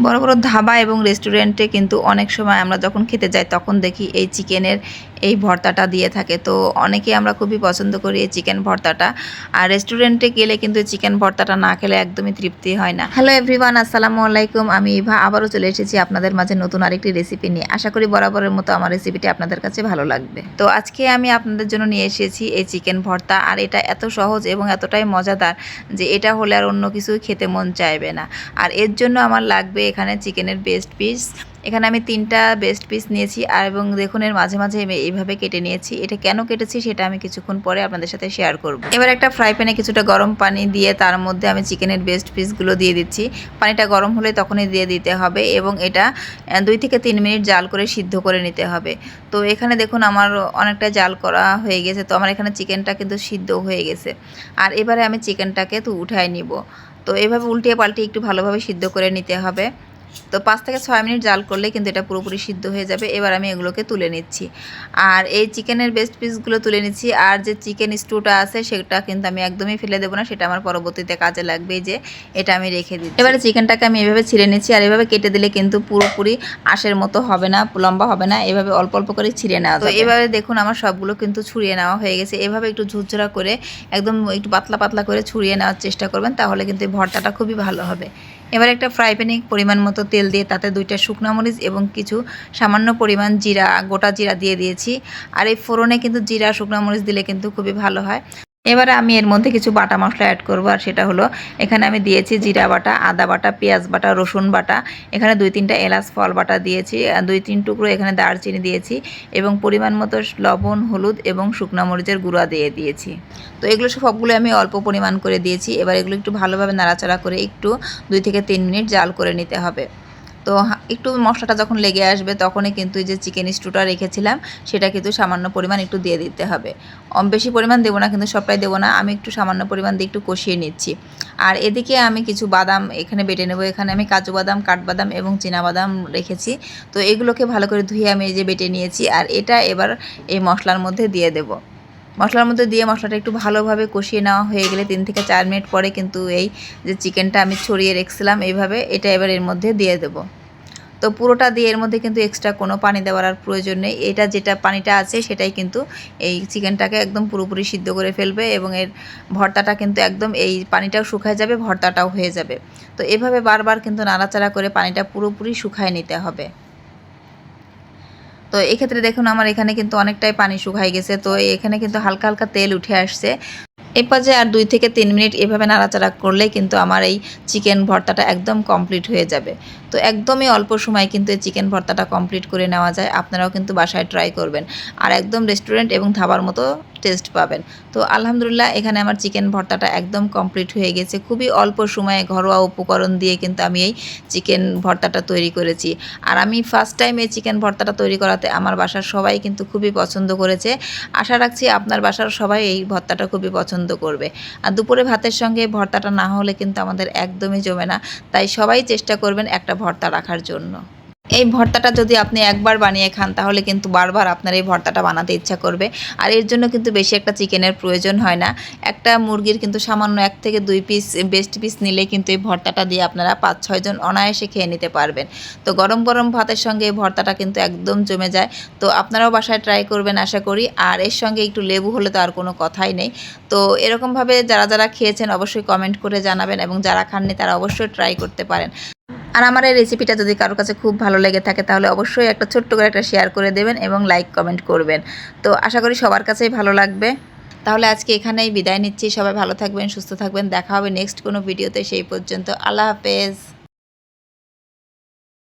বড় বড় ধাবা এবং রেস্টুরেন্টে কিন্তু অনেক সময় আমরা যখন খেতে যাই, তখন দেখি এই চিকেনের এই ভর্তাটা দিয়ে থাকে। তো অনেকেই আমরা খুবই পছন্দ করি এই চিকেন ভর্তাটা। আর রেস্টুরেন্টে গেলে কিন্তু চিকেন ভর্তাটা না খেলে একদমই তৃপ্তি হয় না। হ্যালো এভরিওয়ান আসসালামু আলাইকুম। আমি ইভা, আবারও চলে এসেছি আপনাদের মাঝে নতুন আরেকটি রেসিপি নিয়ে। আশা করি বরাবরের মতো আমার রেসিপিটি আপনাদের কাছে ভালো লাগবে। তো আজকে আমি আপনাদের জন্য নিয়ে এসেছি এই চিকেন ভর্তা। আর এটা এত সহজ এবং এতটাই মজাদার যে এটা হলে আর অন্য কিছু খেতে মন চাইবে না। আর এর জন্য আমার লাগবে এখানে চিকেনের বেস্ট পিস এখানে আমি তিনটা বেস্ট পিস নিয়েছি আর এবং দেখুন এর মাঝে মাঝে এইভাবে কেটে নিয়েছি। এটা কেন কেটেছি সেটা আমি কিছুক্ষণ পরে আপনাদের সাথে শেয়ার করব। এবার একটা ফ্রাই প্যানে কিছুটা গরম পানি দিয়ে তার মধ্যে আমি চিকেনের বেস্ট পিসগুলো দিয়ে দিচ্ছি। পানিটা গরম হলে তখনই দিয়ে দিতে হবে এবং এটা দুই থেকে তিন মিনিট জাল করে সিদ্ধ করে নিতে হবে। তো এখানে দেখুন আমার অনেকটা জাল করা হয়ে গেছে। তো আমার এখানে চিকেনটা কিন্তু সিদ্ধ হয়ে গেছে। আর এবারে আমি চিকেনটাকে তো উঠায় নিব। তো এভাবে উল্টিয়ে পাল্টে একটু ভালোভাবে সিদ্ধ করে নিতে হবে। তো পাঁচ থেকে ছয় মিনিট জাল করলে কিন্তু এটা পুরোপুরি সিদ্ধ হয়ে যাবে। এবার আমি এগুলোকে তুলে নিচ্ছি। আর এই চিকেনের বেস্ট পিসগুলো তুলে নিচ্ছি। আর যে চিকেন স্টুটা আছে সেটা কিন্তু আমি একদমই ফেলে দেবো না। সেটা আমার পরবর্তীতে কাজে লাগবে যে এটা আমি রেখে দিই এবারে চিকেনটাকে আমি এভাবে ছিঁড়ে নিচ্ছি। আর এভাবে কেটে দিলে কিন্তু পুরোপুরি আঁশের মতো হবে না লম্বা হবে না। এভাবে অল্প অল্প করে ছিঁড়ে নেওয়া তো এবারে দেখুন আমার সবগুলো কিন্তু ছুরিয়ে নেওয়া হয়ে গেছে। এভাবে একটু ঝুরঝুরা করে একদম একটু পাতলা পাতলা করে ছুরিয়ে নেওয়ার চেষ্টা করবেন তাহলে কিন্তু ভর্তাটা খুবই ভালো হবে। এবার একটা ফ্রাই প্যানে পরিমাণ মতো তেল দিয়ে তাতে দুইটা শুকনো মরিচ এবং কিছু সামান্য পরিমাণ জিরা, গোটা জিরা দিয়ে দিয়েছি। আর এই ফোড়নে কিন্তু জিরা, শুকনো মরিচ দিলে কিন্তু খুবই ভালো হয়। এবারে আমি এর মধ্যে কিছু বাটা মশলা অ্যাড করব, আর সেটা হলো এখানে আমি দিয়েছি জিরা বাটা, আদা বাটা, পেঁয়াজ বাটা, রসুন বাটা। এখানে দুই তিনটা এলাচ, ফল বাটা দিয়েছি দুই তিন টুকরো এখানে দারচিনি দিয়েছি এবং পরিমাণ মতো লবণ, হলুদ এবং শুকনো মরিচের গুঁড়া দিয়ে দিয়েছি। তো এগুলো সবগুলো আমি অল্প পরিমাণ করে দিয়েছি। এবার এগুলো একটু ভালোভাবে নাড়াচাড়া করে একটু দুই থেকে তিন মিনিট জাল করে নিতে হবে। তো একটু মশলাটা যখন লেগে আসবে তখনই কিন্তু এই যে চিকেন স্টুটা রেখেছিলাম, সেটা কিন্তু সামান্য পরিমাণ একটু দিয়ে দিতে হবে। বেশি পরিমাণ দেবো না, কিন্তু সবটাই দেবো না, আমি একটু সামান্য পরিমাণ দিয়ে একটু কষিয়ে নিচ্ছি। আর এদিকে আমি কিছু বাদাম এখানে বেটে নেব, এখানে আমি কাজু বাদাম, কাঠবাদাম এবং বাদাম রেখেছি। তো এগুলোকে ভালো করে ধুয়ে আমি এই যে বেটে নিয়েছি, আর এটা এবার এই মশলার মধ্যে দিয়ে দেবো। মশলার মধ্যে দিয়ে মশলাটা একটু ভালোভাবে কষিয়ে নেওয়া হয়ে গেলে তিন থেকে চার মিনিট পরে কিন্তু এই যে চিকেনটা আমি ছড়িয়ে রেখেছিলাম এইভাবে এটা এবার এর মধ্যে দিয়ে দেব। তো পুরোটা দিয়ে এর মধ্যে কিন্তু এক্সট্রা কোনো পানি দেওয়ার আর প্রয়োজন নেই। এটা যেটা পানিটা আছে সেটাই কিন্তু এই চিকেনটাকে একদম পুরোপুরি সিদ্ধ করে ফেলবে এবং এর ভর্তাটা কিন্তু একদম এই পানিটাও শুকায় যাবে, ভর্তাটাও হয়ে যাবে। তো এভাবে বারবার কিন্তু নাড়াচাড়া করে পানিটা পুরোপুরি শুকায় নিতে হবে। তো এক্ষেত্রে দেখুন, আমার এখানে কিন্তু অনেকটাই পানি শুকাই গেছে। তো এখানে কিন্তু হালকা হালকা তেল উঠে আসছে। এ পর্যায়ে আর দুই থেকে তিন মিনিট এভাবে নাড়াচাড়া করলে কিন্তু আমার এই চিকেন ভর্তাটা একদম কমপ্লিট হয়ে যাবে। তো একদমই অল্প সময় কিন্তু এই চিকেন ভর্তাটা কমপ্লিট করে নেওয়া যায়। আপনারাও কিন্তু বাসায় ট্রাই করবেন। আর একদম রেস্টুরেন্ট এবং ধাবার মতো টেস্ট পাবেন। তো আলহামদুলিল্লাহ, এখানে আমার চিকেন ভর্তাটা একদম কমপ্লিট হয়ে গেছে। খুবই অল্প সময়ে ঘরোয়া উপকরণ দিয়ে কিন্তু আমি এই চিকেন ভর্তাটা তৈরি করেছি। আর আমি ফার্স্ট টাইম এই চিকেন ভর্তাটা তৈরি করাতে আমার বাসার সবাই কিন্তু খুবই পছন্দ করেছে। আশা রাখছি আপনার বাসার সবাই এই ভর্তাটা খুবই পছন্দ করবে। আর দুপুরে ভাতের সঙ্গে ভর্তাটা না হলে কিন্তু আমাদের একদমই জমে না। তাই সবাই চেষ্টা করবেন একটা ভর্তা রাখার জন্য। এই ভর্তাটা যদি আপনি একবার বানিয়ে খান, তাহলে কিন্তু বারবার আপনার এই ভর্তাটা বানাতে ইচ্ছা করবে। আর এর জন্য কিন্তু বেশি একটা চিকেনের প্রয়োজন হয় না। একটা মুরগির কিন্তু সামান্য এক থেকে দুই পিস বেস্ট পিস নিলে কিন্তু এই ভর্তাটা দিয়ে আপনারা পাঁচ ছয়জন অনায়াসে খেয়ে নিতে পারবেন। তো গরম গরম ভাতের সঙ্গে এই ভর্তাটা কিন্তু একদম জমে যায়। তো আপনারাও বাসায় ট্রাই করবেন আশা করি। আর এর সঙ্গে একটু লেবু হলে তো আর কোনো কথাই নেই। তো এরকমভাবে যারা যারা খেয়েছেন, অবশ্যই কমেন্ট করে জানাবেন এবং যারা খাননি, তারা অবশ্যই ট্রাই করতে পারেন। আর আমার এই রেসিপিটা যদি কারোর কাছে খুব ভালো লেগে থাকে, তাহলে অবশ্যই একটা ছোট্ট করে একটা শেয়ার করে দেবেন এবং লাইক কমেন্ট করবেন। তো আশা করি সবার কাছেই ভালো লাগবে। তাহলে আজকে এখানেই বিদায় নিচ্ছি। সবাই ভালো থাকবেন, সুস্থ থাকবেন। দেখা হবে নেক্সট কোনো ভিডিওতে সেই পর্যন্ত। আল্লাহ হাফেজ।